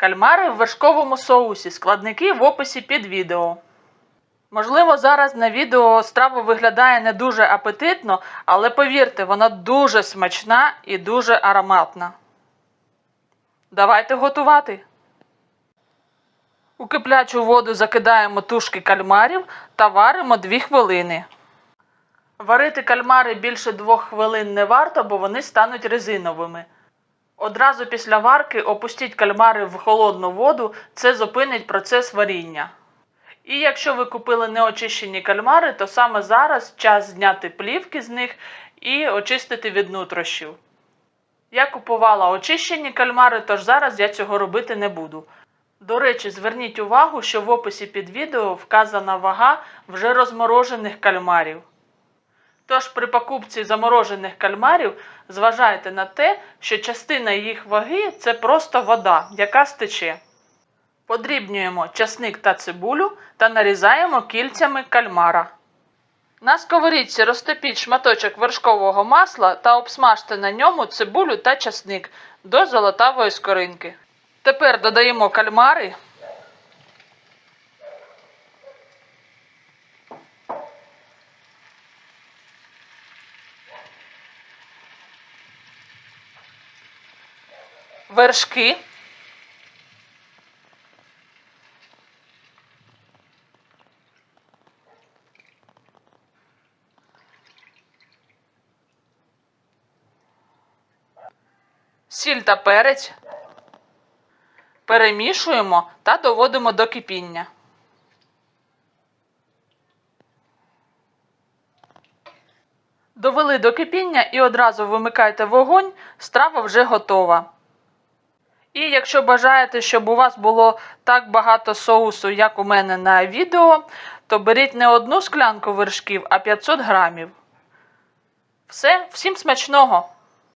Кальмари в вершковому соусі. Складники в описі під відео. Можливо, зараз на відео страва виглядає не дуже апетитно, але повірте, вона дуже смачна і дуже ароматна. Давайте готувати. У киплячу воду закидаємо тушки кальмарів та варимо 2 хвилини. Варити кальмари більше 2 хвилин не варто, бо вони стануть резиновими. Одразу після варки опустіть кальмари в холодну воду, це зупинить процес варіння. І якщо ви купили неочищені кальмари, то саме зараз час зняти плівки з них і очистити від нутрощів. Я купувала очищені кальмари, тож зараз я цього робити не буду. До речі, зверніть увагу, що в описі під відео вказана вага вже розморожених кальмарів. Тож при покупці заморожених кальмарів зважайте на те, що частина їх ваги це просто вода, яка стече. Подрібнюємо часник та цибулю та нарізаємо кільцями кальмара. На сковорідці розтопіть шматочок вершкового масла та обсмажте на ньому цибулю та часник до золотавої скоринки. Тепер додаємо кальмари. Вершки. Сіль та перець. Перемішуємо та доводимо до кипіння. Довели до кипіння і одразу вимикайте вогонь, страва вже готова. І якщо бажаєте, щоб у вас було так багато соусу, як у мене на відео, то беріть не одну склянку вершків, а 500 грамів. Все, всім смачного!